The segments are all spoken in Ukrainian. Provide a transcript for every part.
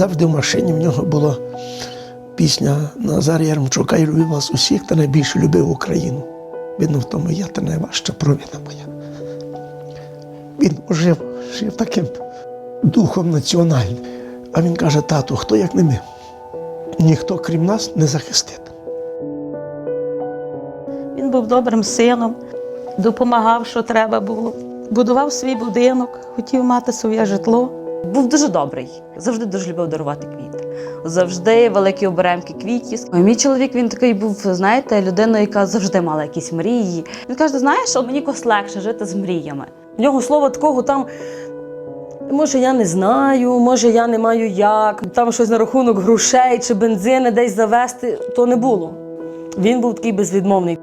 завжди в машині в нього була пісня Назарія Ярмчука «Я любив вас усіх та найбільше любив Україну. Видно, в тому я та найважча провина моя. Він жив, жив таким духом національним. А він каже: тату, хто як не ми? Ніхто крім нас не захистить. Він був добрим сином, допомагав, що треба було. Будував свій будинок, хотів мати своє житло. Був дуже добрий, завжди дуже любив дарувати квіти. Завжди великі оберемки квітів. Мій чоловік він такий був, знаєте, людиною, яка завжди мала якісь мрії. Він каже: знаєш, мені якось легше жити з мріями. В нього слова такого там. Може, я не знаю, може, я не маю як, там щось на рахунок грошей чи бензини десь завести, то не було. Він був такий безвідмовний.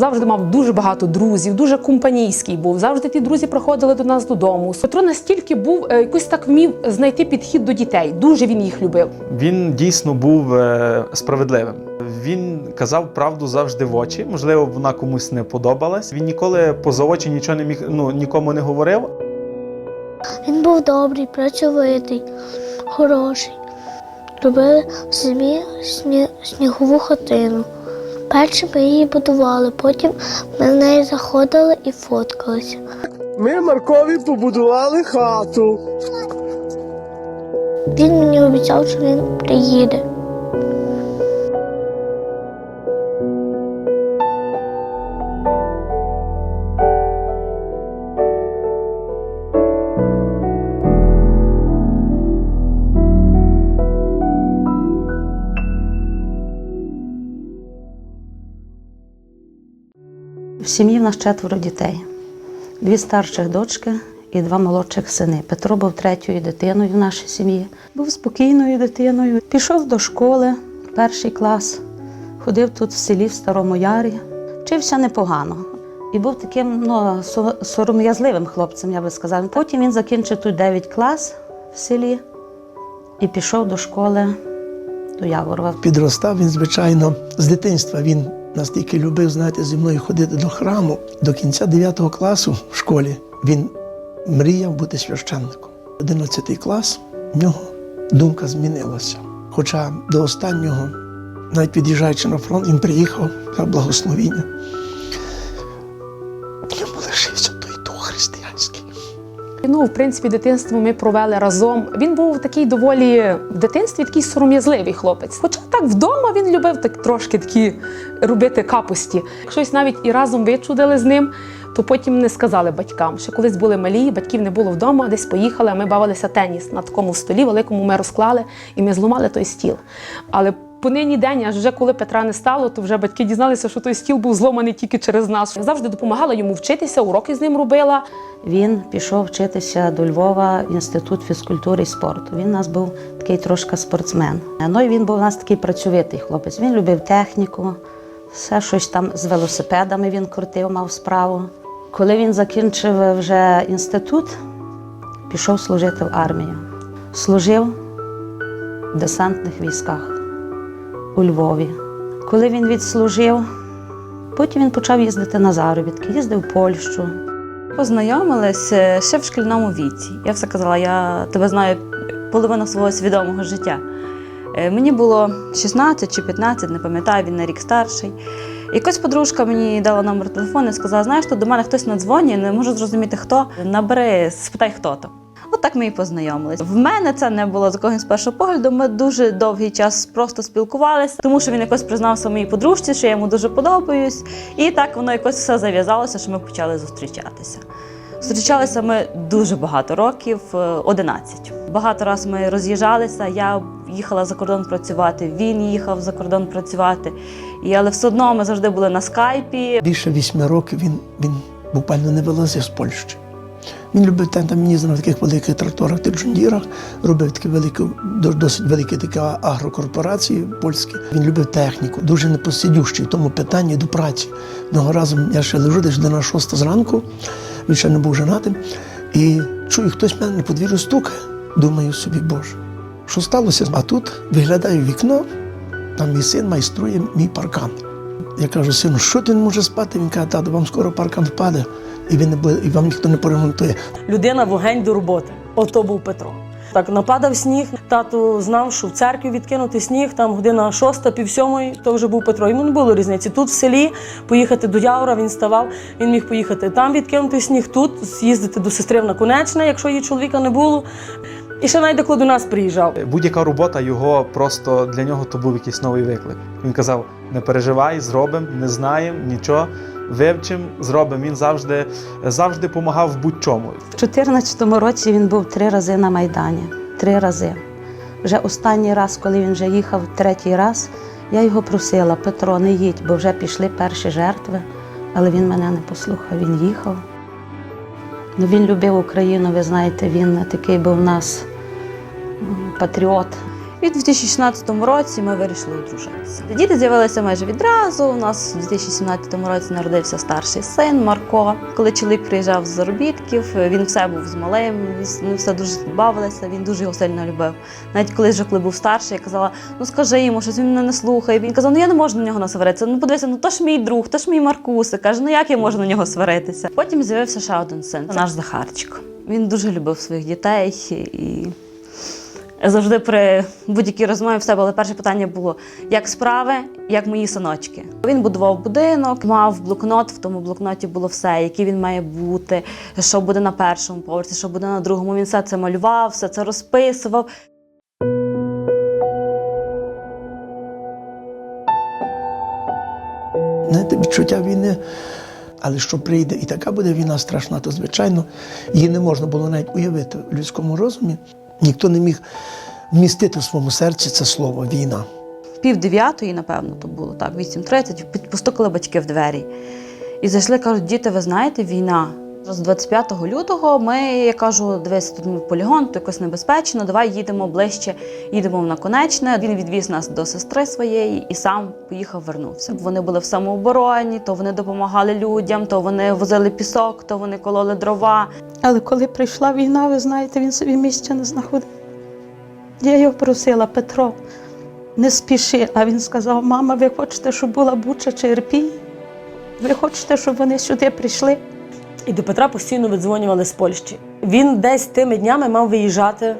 Завжди мав дуже багато друзів, дуже компанійський був. Завжди ті друзі приходили до нас додому. Петро настільки був е, якось так вмів знайти підхід до дітей. Дуже він їх любив. Він дійсно був е, справедливим. Він казав правду завжди в очі. Можливо, вона комусь не подобалась. Він ніколи поза очі нічого не міг ну, нікому не говорив. Він був добрий, працьовитий, хороший. Робили в селі снігову хатину. Перше ми її будували, потім ми в неї заходили і фоткалися. Ми Маркові побудували хату. Він мені обіцяв, що він приїде. В нас четверо дітей: дві старших дочки і два молодших сини. Петро був третьою дитиною в нашій сім'ї, був спокійною дитиною. Пішов до школи, перший клас, ходив тут в селі в Старому Ярі, вчився непогано. І був таким ну, сором'язливим хлопцем, я би сказала. Потім він закінчив тут 9 клас в селі і пішов до школи до Яворова. Підростав він, звичайно, з дитинства. Він настільки любив, знаєте, зі мною ходити до храму. До кінця 9 класу в школі він мріяв бути священником. 11 клас в нього думка змінилася. Хоча до останнього, навіть під'їжджаючи на фронт, він приїхав на благословіння. Ну, в принципі, дитинство ми провели разом. Він був такий доволі в дитинстві такий сором'язливий хлопець. Хоча так вдома він любив так трошки такі робити капусті. Щось навіть і разом вичудили з ним, то потім не сказали батькам. Ще колись були малі, батьків не було вдома, десь поїхали, а ми бавилися теніс на такому столі, великому ми розклали, і ми зламали той стіл. Але по нині день, аж вже коли Петра не стало, то вже батьки дізналися, що той стіл був зломаний тільки через нас. Я завжди допомагала йому вчитися, уроки з ним робила. Він пішов вчитися до Львова в інститут фізкультури і спорту. Він у нас був такий трошки спортсмен. Ну і він був у нас такий працьовитий хлопець. Він любив техніку, все щось там з велосипедами він крутив, мав справу. Коли він закінчив вже інститут, пішов служити в армію. Служив в десантних військах у Львові. Коли він відслужив, потім він почав їздити на заробітки, їздив в Польщу. Познайомились ще в шкільному віці. Я все казала, я тебе знаю половину свого свідомого життя. Е, Мені було 16 чи 15, не пам'ятаю, він на рік старший. Якось подружка мені дала номер телефону і сказала: знаєш, тут до мене хтось надзвонює, не можу зрозуміти хто. Набери, спитай, хто то. От ми і познайомились. В мене це не було такого з першого погляду. Ми дуже довгий час просто спілкувалися, тому що він якось признався моїй подружці, що я йому дуже подобаюсь. І так воно якось все зав'язалося, що ми почали зустрічатися. Зустрічалися ми дуже багато років, е, 11. Багато раз ми роз'їжджалися. Я їхала за кордон працювати, він їхав за кордон працювати. І, але все одно ми завжди були на скайпі. Більше вісьми років він, він буквально не вилазив з Польщі. Він любив там, їздив на таких великих тракторах та джундірах, робив такі великі, досить великі такі агрокорпорації польські. Він любив техніку, дуже непосидющий в тому питанні до праці. Одного разу я ще лежу десь на шоста зранку, він ще не був женатим, і чую, хтось мене на подвір'ю стукає. Думаю собі, Боже, що сталося? А тут виглядаю вікно, там мій син майструє мій паркан. Я кажу, сину, що не може спати? Він каже, тато, вам скоро паркан впаде. І, ви не буде, і вам ніхто не поремонтує. людина вогень до роботи. Ото був Петро. Так нападав сніг. Тато знав, що в церкві відкинути сніг, там година шоста, пів сьомої, то вже був Петро. Йому не було різниці. Тут в селі поїхати до Явора, він ставав, він міг поїхати там відкинути сніг, тут з'їздити до сестри в Наконечне, якщо її чоловіка не було. І ще навіть до нас приїжджав. Будь-яка робота його просто для нього то був якийсь новий виклик. Він казав: не переживай, зробимо, не знаємо, нічого. Вивчимо, зробимо. Він завжди завжди допомагав будь-чому. В 2014 році він був три рази на Майдані. Три рази. Вже останній раз, коли він вже їхав третій раз, я його просила: Петро, не їдь, бо вже пішли перші жертви. Але він мене не послухав, він їхав. Ну, він любив Україну, ви знаєте, він такий був у нас патріот. І в 2016 році ми вирішили одружитися. Діти з'явилися майже відразу. У нас в 2017 році народився старший син Марко. Коли чоловік приїжджав з заробітків, він все був з малим, ми все дуже бавилися, він дуже його сильно любив. Навіть коли вже коли був старший, я казала: ну скажи йому, щось він мене не слухає. Він казав, ну я не можу на нього насваритися. Ну подивися, ну то ж мій друг, то ж мій Маркусик. Каже, ну як я можу на нього сваритися? Потім з'явився ще один син, наш Захарчик. Він дуже любив своїх дітей і завжди при будь-якій розмові в себе, але перше питання було: як справи, як мої синочки. Він будував будинок, мав блокнот, в тому блокноті було все, який він має бути, що буде на першому поверсі, що буде на другому. Він все це малював, все це розписував. Знаєте, відчуття війни. Але що прийде і така буде війна страшна, то звичайно її не можна було навіть уявити в людському розумі. Ніхто не міг вмістити в своєму серці це слово війна. Пів дев'ятої, напевно, то було так, 8.30, під- постукали батьки в двері. І зайшли, кажуть, діти, ви знаєте, війна. З 25 лютого ми, я кажу, дивись, тут полігон, то якось небезпечно, давай їдемо ближче, їдемо в наконечне. Він відвіз нас до сестри своєї і сам поїхав, вернувся. Вони були в самообороні, то вони допомагали людям, то вони возили пісок, то вони кололи дрова. Але коли прийшла війна, ви знаєте, він собі місця не знаходив. Я його просила, Петро, не спіши. А він сказав: мама, ви хочете, щоб була Буча чи Ірпінь? Ви хочете, щоб вони сюди прийшли? І до Петра постійно видзвонювали з Польщі. Він десь тими днями мав виїжджати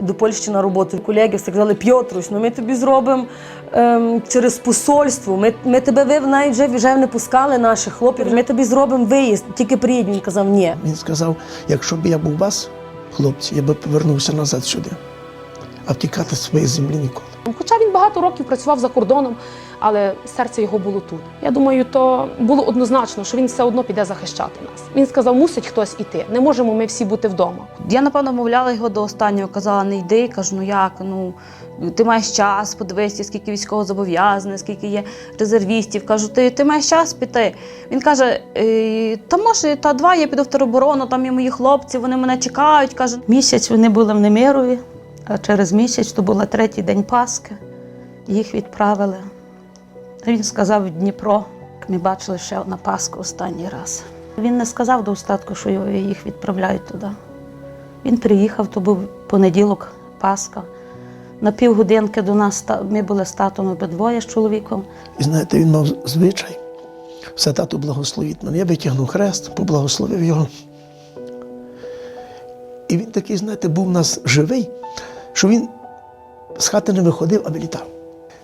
до Польщі на роботу. Колеги все казали, Пьотрусь, ну ми тобі зробимо ем, через посольство. Ми, ми тебе ви навіть вже, вже не пускали наших хлопців. Ми тобі зробимо виїзд, тільки приїдь. Він казав, ні. Він сказав: якщо б я був вас, хлопці, я би повернувся назад сюди, а втікати з своєї землі ніколи. Хоча він багато років працював за кордоном, але серце його було тут. Я думаю, то було однозначно, що він все одно піде захищати нас. Він сказав, мусить хтось іти. Не можемо ми всі бути вдома. Я, напевно, мовляла його до останнього, казала, не йди. Кажу, ну як, ну ти маєш час, подивися, скільки військовозобов'язаних, скільки є резервістів. Кажу, ти, ти маєш час піти. Він каже: «Е, та може, та два, я піду в тероборону, там є мої хлопці, вони мене чекають. Каже, Місяць вони були в Немирові, а через місяць то був третій день Пасхи. Їх відправили. Він сказав в Дніпро. Ми бачили ще на Пасху останній раз. Він не сказав до остатку, що їх відправляють туди. Він приїхав, то був понеділок, Пасха. На півгодинки до нас ми були з татом обидвоє з чоловіком. І знаєте, він мав звичай. Все тату благословіть мене. Я витягнув хрест, поблагословив його. І він такий, знаєте, був у нас живий, що він з хати не виходив, а вилітав.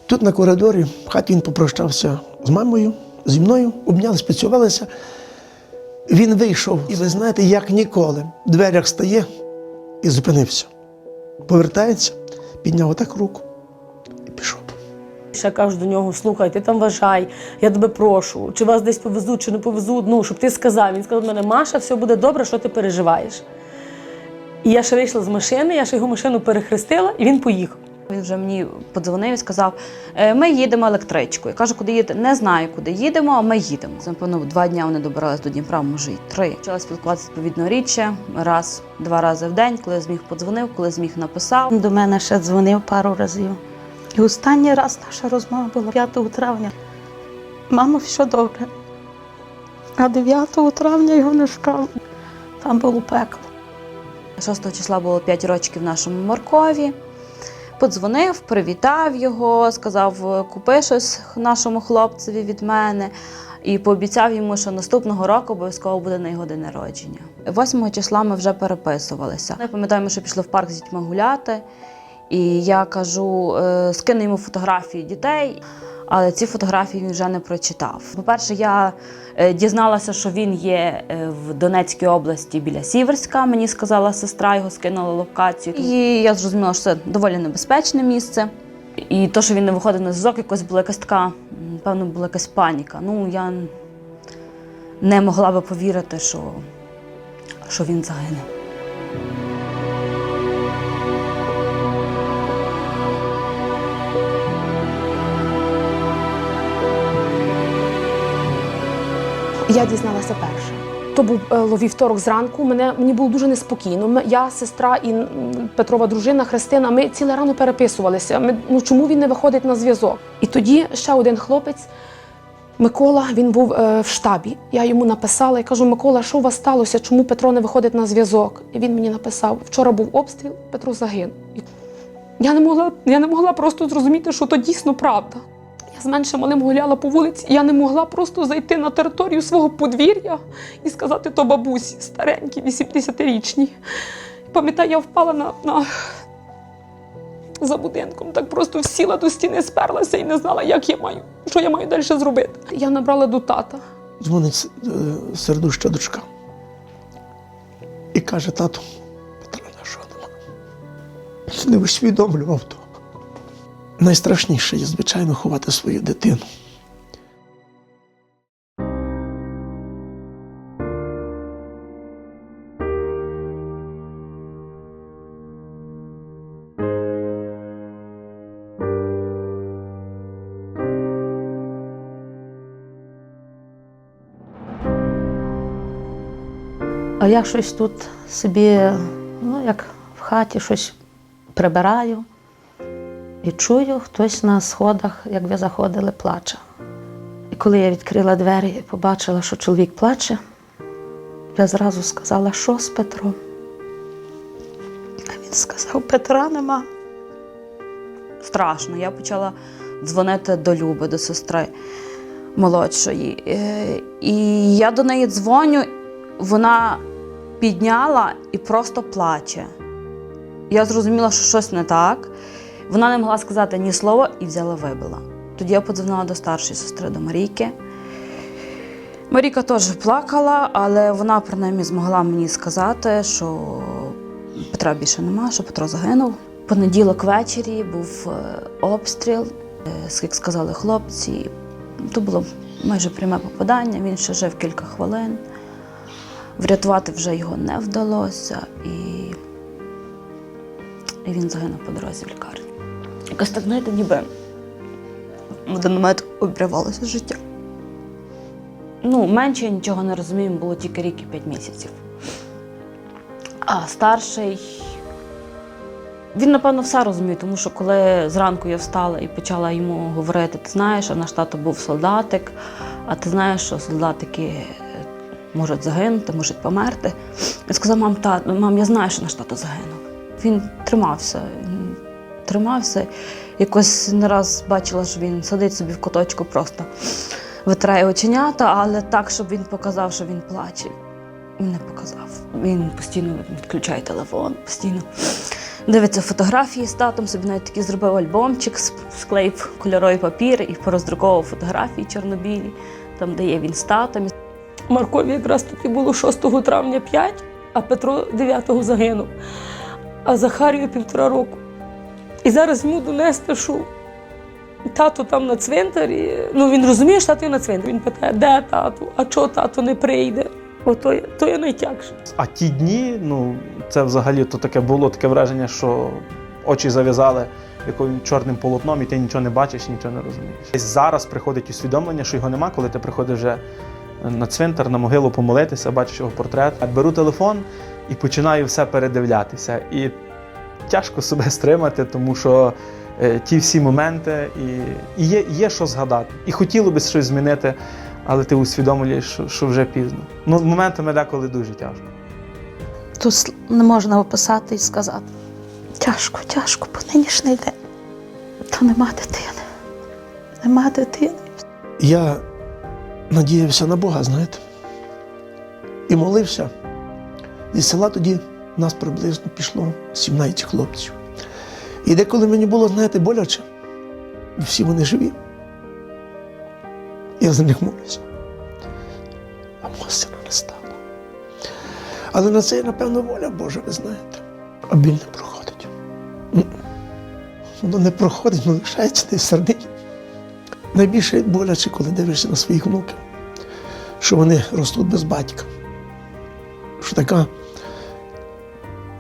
Тут на коридорі в хаті він попрощався з мамою, зі мною, обнялися, поцілувалися. Він вийшов, і ви знаєте, як ніколи, в дверях стає і зупинився. Повертається, підняв отак руку і пішов. Ще кажу до нього: слухай, ти там вважай, я тебе прошу, чи вас десь повезуть, чи не повезуть. Ну, щоб ти сказав. Він сказав мене, Маша, все буде добре, що ти переживаєш. І я ще вийшла з машини, я ще його машину перехрестила, і він поїхав. Він вже мені подзвонив і сказав: «Е, ми їдемо електричкою. Я кажу, куди їдете? Не знаю, куди їдемо, а ми їдемо. Це, Напевно, два дні вони добирались до Дніпра, може й три. Почала спілкуватися відповідно рідше, раз, два рази в день, коли зміг подзвонив, коли зміг написав. Він до мене ще дзвонив пару разів. І останній раз наша розмова була 5 травня. Мамо, все добре. А 9 травня його не шукав. Там було пекло. 6 числа було 5 років нашому Маркові. Подзвонив, привітав його, сказав, купи щось нашому хлопцеві від мене. і пообіцяв йому, що наступного року обов'язково буде на його день народження. 8 числа ми вже переписувалися. Ми пам'ятаємо, що пішли в парк з дітьми гуляти, і я кажу, е, скину йому фотографії дітей. Але ці фотографії він вже не прочитав. По-перше, я е, дізналася, що він є е, в Донецькій області біля Сіверська. Мені сказала сестра, його скинула локацію. І я зрозуміла, що це доволі небезпечне місце. І то, що він не виходив на зв'язок, якось була якась така, певно, була якась паніка. Ну, я не могла би повірити, що, що він загине. Я дізналася перша. То був е, вівторок зранку. Мене мені було дуже неспокійно. Я, сестра і Петрова дружина Христина. Ми ціле рано переписувалися. Ми, ну чому він не виходить на зв'язок? І тоді ще один хлопець. Микола, він був е, в штабі. Я йому написала і кажу: Микола, що у вас сталося? Чому Петро не виходить на зв'язок? І він мені написав: вчора був обстріл, Петро загинув. Я не могла, я не могла просто зрозуміти, що то дійсно правда. З меншим малим гуляла по вулиці, я не могла просто зайти на територію свого подвір'я і сказати то бабусі, старенькій, 80-річній. Пам'ятаю, я впала на, на... за будинком, так просто сіла до стіни, сперлася і не знала, як я маю, що я маю далі зробити. Я набрала до тата. Дзвонить е, сердуща дочка. І каже, тату, Петра нашого нема. Не усвідомлював того. Найстрашніше є, звичайно, ховати свою дитину. А я щось тут собі, ну як в хаті щось прибираю і чую, хтось на сходах, як ви заходили, плаче. І коли я відкрила двері і побачила, що чоловік плаче, я зразу сказала, що з Петром. А він сказав, Петра нема. страшно. Я почала дзвонити до Люби, до сестри молодшої. Е, І я до неї дзвоню, вона підняла і просто плаче. Я зрозуміла, що щось не так. Вона не могла сказати ні слова і взяла вибила. Тоді я подзвонила до старшої сестри, до Марійки. Марійка теж плакала, але вона принаймні змогла мені сказати, що Петра більше нема, що Петро загинув. Понеділок ввечері був е, обстріл, е, як сказали хлопці. То було майже пряме попадання, він ще жив кілька хвилин. Врятувати вже його не вдалося, і, і він загинув по дорозі в лікарню. Якось так, знаєте, ніби в один момент обірвалося життя. Ну, менше я нічого не розумію, було тільки рік і п'ять місяців. А старший. Він, напевно, все розумів, тому що коли зранку я встала і почала йому говорити, ти знаєш, а наш тато був солдатик, а ти знаєш, що солдатики е, можуть загинути, можуть померти. Він сказав, мам, та, мам, я знаю, що наш тато загинув. Він тримався, тримався. Якось не раз бачила, що він сидить собі в куточку, просто витирає оченята, але так, щоб він показав, що він плаче. Він не показав. Він постійно відключає телефон, постійно дивиться фотографії з татом, собі навіть такий зробив альбомчик, склеїв кольоровий папір і пороздруковував фотографії чорнобілі, там, де є він з татом. Маркові якраз тоді було 6 травня 5, а Петро 9 загинув, а Захарію півтора року. І зараз йому донести, що тато там на цвинтарі. Ну він розуміє, що тато є на цвинтарі. Він питає, де тато, а чого тато не прийде? Ото є, то є найтягше. А ті дні, ну це взагалі то таке було таке враження, що очі зав'язали яким чорним полотном, і ти нічого не бачиш, нічого не розумієш. Десь зараз приходить усвідомлення, що його нема, коли ти приходиш вже на цвинтар, на могилу помолитися, бачиш його портрет. Беру телефон і починаю все передивлятися. І тяжко себе стримати, тому що е, ті всі моменти, і, і є, є що згадати. І хотіло би щось змінити, але ти усвідомлюєш, що, що вже пізно. Ну, моментами деколи дуже тяжко. Тут не можна описати і сказати. Тяжко, тяжко, по нинішній день. Та нема дитини. Нема дитини. Я надіявся на Бога, знаєте. І молився. Зі села тоді нас приблизно пішло 17 хлопців. І деколи мені було, знаєте, боляче, всі вони живі. Я за них молюся. А мого сина не стало. Але на це, напевно, воля Божа, ви знаєте. А біль не проходить. Воно не проходить, воно лишається десь всередині. Найбільше боляче, коли дивишся на своїх внуків, що вони ростуть без батька. Що така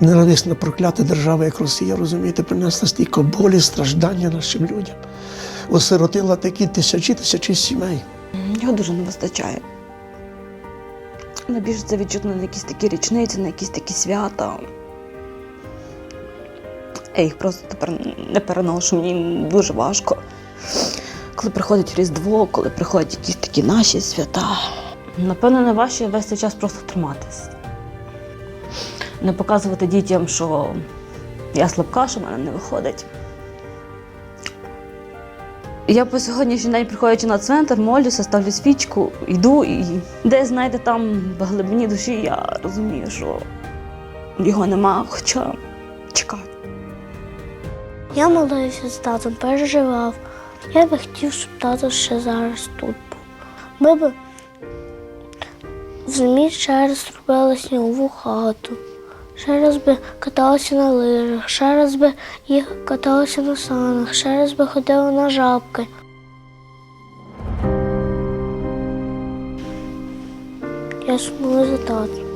ненависна проклята держава, як Росія, розумієте, принесла стільки болі, страждання нашим людям. Осиротила такі тисячі тисячі сімей. Його дуже не вистачає. Найбільше це відчутно на якісь такі річниці, на якісь такі свята. Я їх просто тепер не переношу, мені дуже важко. Коли приходить Різдво, коли приходять якісь такі наші свята. Напевно, найважче весь цей час просто триматись. Не показувати дітям, що я слабка, що в мене не виходить. Я по сьогоднішній день, приходячи на цвинтар, молюся, ставлю свічку, йду і десь, знаєте, там в глибині душі я розумію, що його нема, хоча чекаю. Я молився з татом, переживав. Я би хотів, щоб тато ще зараз тут був. Ми б в зимі ще раз робили снігову хату. Ще раз би каталася на лижах, ще раз би їх каталася на санах, ще раз би ходила на жабки. Я сумую за татом.